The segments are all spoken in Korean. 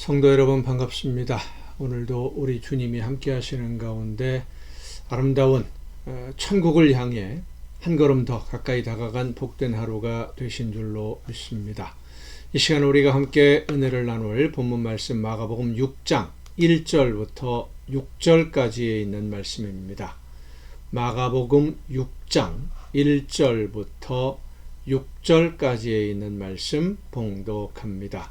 성도 여러분 반갑습니다. 오늘도 우리 주님이 함께 하시는 가운데 아름다운 어, 천국을 향해 한 걸음 더 가까이 다가간 복된 하루가 되신 줄로 믿습니다. 이 시간 우리가 함께 은혜를 나눌 본문 말씀 마가복음 6장 1절부터 6절까지에 있는 말씀입니다. 마가복음 6장 1절부터 6절까지에 있는 말씀 봉독합니다.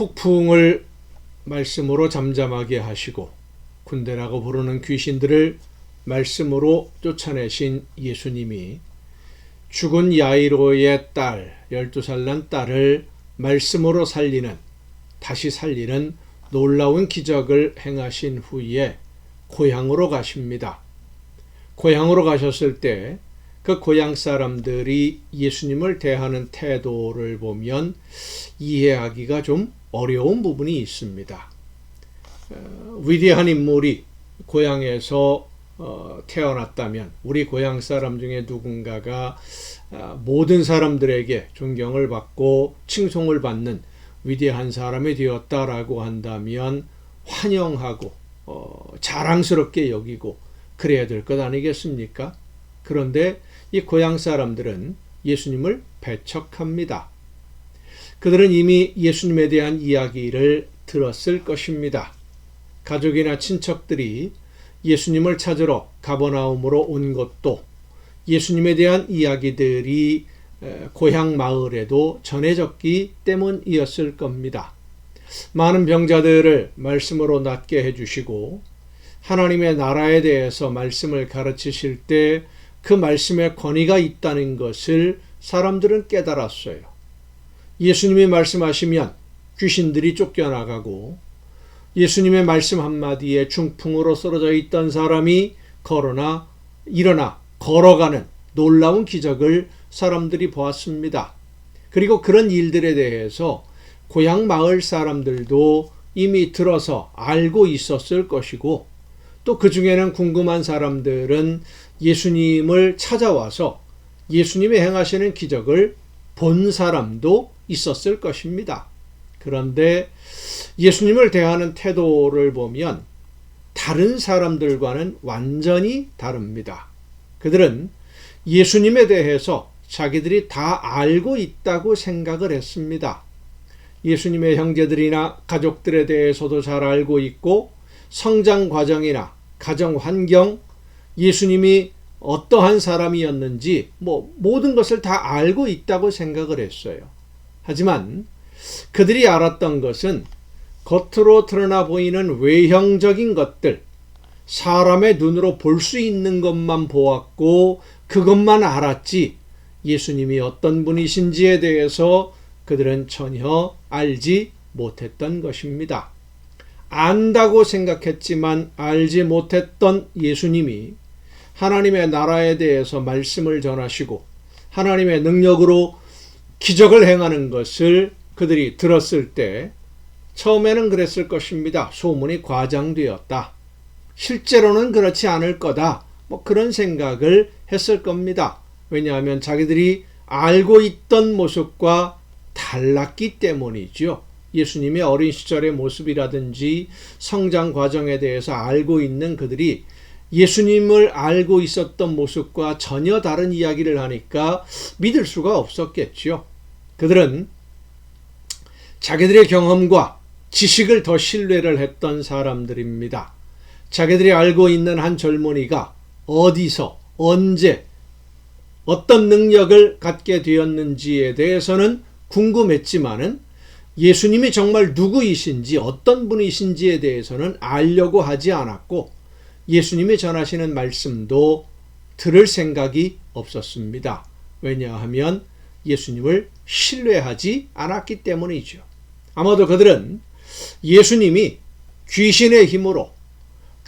폭풍을 말씀으로 잠잠하게 하시고 군대라고 부르는 귀신들을 말씀으로 쫓아내신 예수님이 죽은 야이로의 딸, 12살 난 딸을 말씀으로 살리는, 다시 살리는 놀라운 기적을 행하신 후에 고향으로 가십니다. 고향으로 가셨을 때 그 고향 사람들이 예수님을 대하는 태도를 보면 이해하기가 좀 어려운 부분이 있습니다. 어, 위대한 인물이 고향에서 어, 태어났다면 우리 고향 사람 중에 누군가가 어, 모든 사람들에게 존경을 받고 칭송을 받는 위대한 사람이 되었다라고 한다면 환영하고 어, 자랑스럽게 여기고 그래야 될 것 아니겠습니까? 그런데 이 고향 사람들은 예수님을 배척합니다. 그들은 이미 예수님에 대한 이야기를 들었을 것입니다. 가족이나 친척들이 예수님을 찾으러 가버나움으로 온 것도 예수님에 대한 이야기들이 고향 마을에도 전해졌기 때문이었을 겁니다. 많은 병자들을 말씀으로 낫게 해주시고 하나님의 나라에 대해서 말씀을 가르치실 때 그 말씀에 권위가 있다는 것을 사람들은 깨달았어요. 예수님이 말씀하시면 귀신들이 쫓겨나가고 예수님의 말씀 한마디에 중풍으로 쓰러져 있던 사람이 걸어나 일어나 걸어가는 놀라운 기적을 사람들이 보았습니다. 그리고 그런 일들에 대해서 고향 마을 사람들도 이미 들어서 알고 있었을 것이고 또 그 중에는 궁금한 사람들은 예수님을 찾아와서 예수님이 행하시는 기적을 본 사람도 있었을 것입니다. 그런데 예수님을 대하는 태도를 보면 다른 사람들과는 완전히 다릅니다. 그들은 예수님에 대해서 자기들이 다 알고 있다고 생각을 했습니다. 예수님의 형제들이나 가족들에 대해서도 잘 알고 있고 성장 과정이나 가정 환경, 예수님이 어떠한 사람이었는지 뭐 모든 것을 다 알고 있다고 생각을 했어요. 하지만 그들이 알았던 것은 겉으로 드러나 보이는 외형적인 것들, 사람의 눈으로 볼 수 있는 것만 보았고 그것만 알았지 예수님이 어떤 분이신지에 대해서 그들은 전혀 알지 못했던 것입니다. 안다고 생각했지만 알지 못했던 예수님이 하나님의 나라에 대해서 말씀을 전하시고 하나님의 능력으로 기적을 행하는 것을 그들이 들었을 때 처음에는 그랬을 것입니다. 소문이 과장되었다. 실제로는 그렇지 않을 거다. 뭐 그런 생각을 했을 겁니다. 왜냐하면 자기들이 알고 있던 모습과 달랐기 때문이죠. 예수님의 어린 시절의 모습이라든지 성장 과정에 대해서 알고 있는 그들이 예수님을 알고 있었던 모습과 전혀 다른 이야기를 하니까 믿을 수가 없었겠죠. 그들은 자기들의 경험과 지식을 더 신뢰를 했던 사람들입니다. 자기들이 알고 있는 한 젊은이가 어디서 언제 어떤 능력을 갖게 되었는지에 대해서는 궁금했지만은 예수님이 정말 누구이신지 어떤 분이신지에 대해서는 알려고 하지 않았고 예수님이 전하시는 말씀도 들을 생각이 없었습니다. 왜냐하면 예수님을 신뢰하지 않았기 때문이죠. 아마도 그들은 예수님이 귀신의 힘으로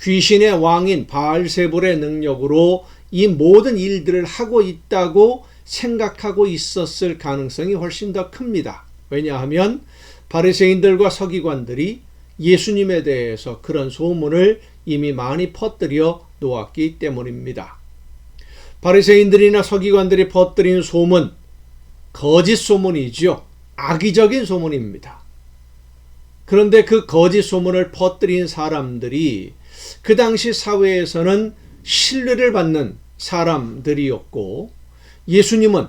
귀신의 왕인 바알세불의 능력으로 이 모든 일들을 하고 있다고 생각하고 있었을 가능성이 훨씬 더 큽니다. 왜냐하면 바리새인들과 서기관들이 예수님에 대해서 그런 소문을 이미 많이 퍼뜨려 놓았기 때문입니다. 바리새인들이나 서기관들이 퍼뜨린 소문 거짓 소문이지요. 악의적인 소문입니다. 그런데 그 거짓 소문을 퍼뜨린 사람들이 그 당시 사회에서는 신뢰를 받는 사람들이었고 예수님은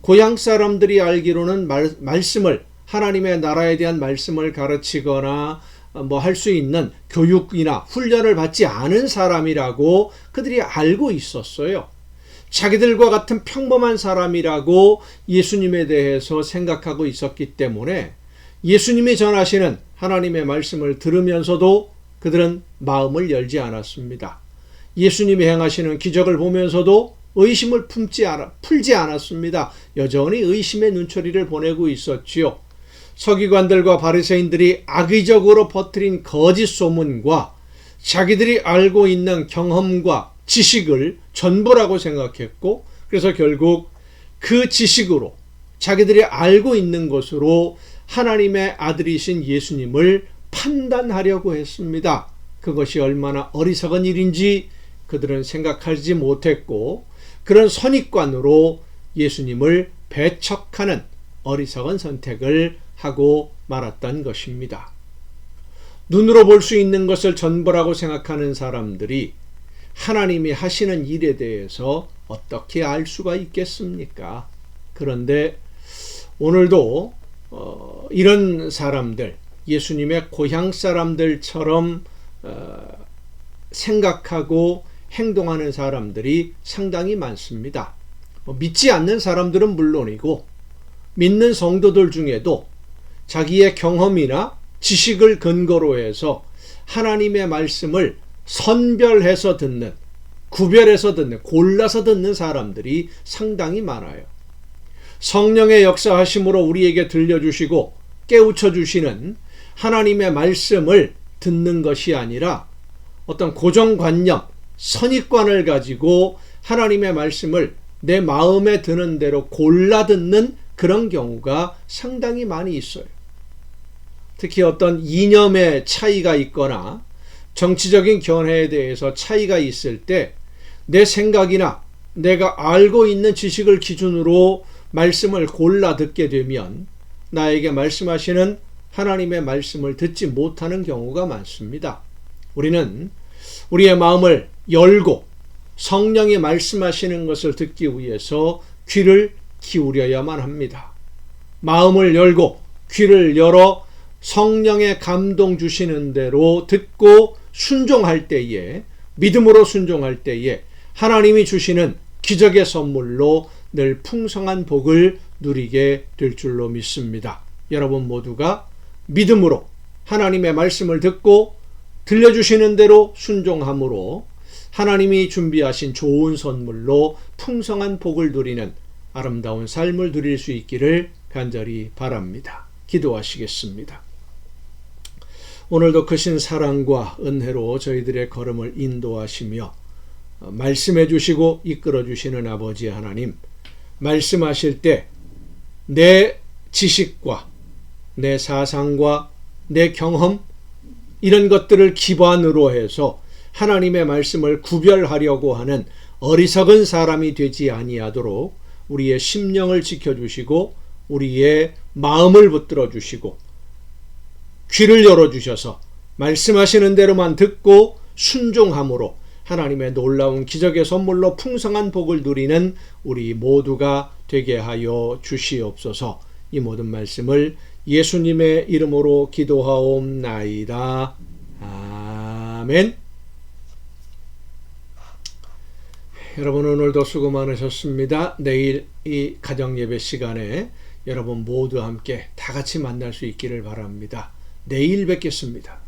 고향 사람들이 알기로는 말, 말씀을 하나님의 나라에 대한 말씀을 가르치거나 뭐 할 수 있는 교육이나 훈련을 받지 않은 사람이라고 그들이 알고 있었어요. 자기들과 같은 평범한 사람이라고 예수님에 대해서 생각하고 있었기 때문에 예수님이 전하시는 하나님의 말씀을 들으면서도 그들은 마음을 열지 않았습니다. 예수님이 행하시는 기적을 보면서도 의심을 품지 않아, 풀지 않았습니다. 여전히 의심의 눈초리를 보내고 있었지요. 서기관들과 바리새인들이 악의적으로 퍼뜨린 거짓 소문과 자기들이 알고 있는 경험과 지식을 전부라고 생각했고 그래서 결국 그 지식으로 자기들이 알고 있는 것으로 하나님의 아들이신 예수님을 판단하려고 했습니다. 그것이 얼마나 어리석은 일인지 그들은 생각하지 못했고 그런 선입관으로 예수님을 배척하는 어리석은 선택을 하고 말았던 것입니다. 눈으로 볼 수 있는 것을 전부라고 생각하는 사람들이 하나님이 하시는 일에 대해서 어떻게 알 수가 있겠습니까? 그런데 오늘도 어, 이런 사람들, 예수님의 고향 사람들처럼 어, 생각하고 행동하는 사람들이 상당히 많습니다. 뭐 믿지 않는 사람들은 물론이고 믿는 성도들 중에도 자기의 경험이나 지식을 근거로 해서 하나님의 말씀을 선별해서 듣는, 구별해서 듣는, 골라서 듣는 사람들이 상당히 많아요. 성령의 역사하심으로 우리에게 들려주시고 깨우쳐 주시는 하나님의 말씀을 듣는 것이 아니라 어떤 고정관념, 선입관을 가지고 하나님의 말씀을 내 마음에 드는 대로 골라 듣는 그런 경우가 상당히 많이 있어요. 특히 어떤 이념의 차이가 있거나 정치적인 견해에 대해서 차이가 있을 때 내 생각이나 내가 알고 있는 지식을 기준으로 말씀을 골라 듣게 되면 나에게 말씀하시는 하나님의 말씀을 듣지 못하는 경우가 많습니다. 우리는 우리의 마음을 열고 성령이 말씀하시는 것을 듣기 위해서 귀를 기울여야만 합니다. 마음을 열고 귀를 열어 성령의 감동 주시는 대로 듣고 순종할 때에 믿음으로 순종할 때에 하나님이 주시는 기적의 선물로 늘 풍성한 복을 누리게 될 줄로 믿습니다. 여러분 모두가 믿음으로 하나님의 말씀을 듣고 들려주시는 대로 순종함으로 하나님이 준비하신 좋은 선물로 풍성한 복을 누리는 아름다운 삶을 누릴 수 있기를 간절히 바랍니다. 기도하시겠습니다. 오늘도 크신 사랑과 은혜로 저희들의 걸음을 인도하시며 말씀해 주시고 이끌어 주시는 아버지 하나님, 말씀하실 때 내 지식과 내 사상과 내 경험 이런 것들을 기반으로 해서 하나님의 말씀을 구별하려고 하는 어리석은 사람이 되지 아니하도록 우리의 심령을 지켜 주시고 우리의 마음을 붙들어 주시고 귀를 열어 주셔서 말씀하시는 대로만 듣고 순종함으로 하나님의 놀라운 기적의 선물로 풍성한 복을 누리는 우리 모두가 되게 하여 주시옵소서. 이 모든 말씀을 예수님의 이름으로 기도하옵나이다. 아멘. 여러분 오늘도 수고 많으셨습니다. 내일 이 가정 예배 시간에 여러분 모두 함께 다 같이 만날 수 있기를 바랍니다. 내일 뵙겠습니다.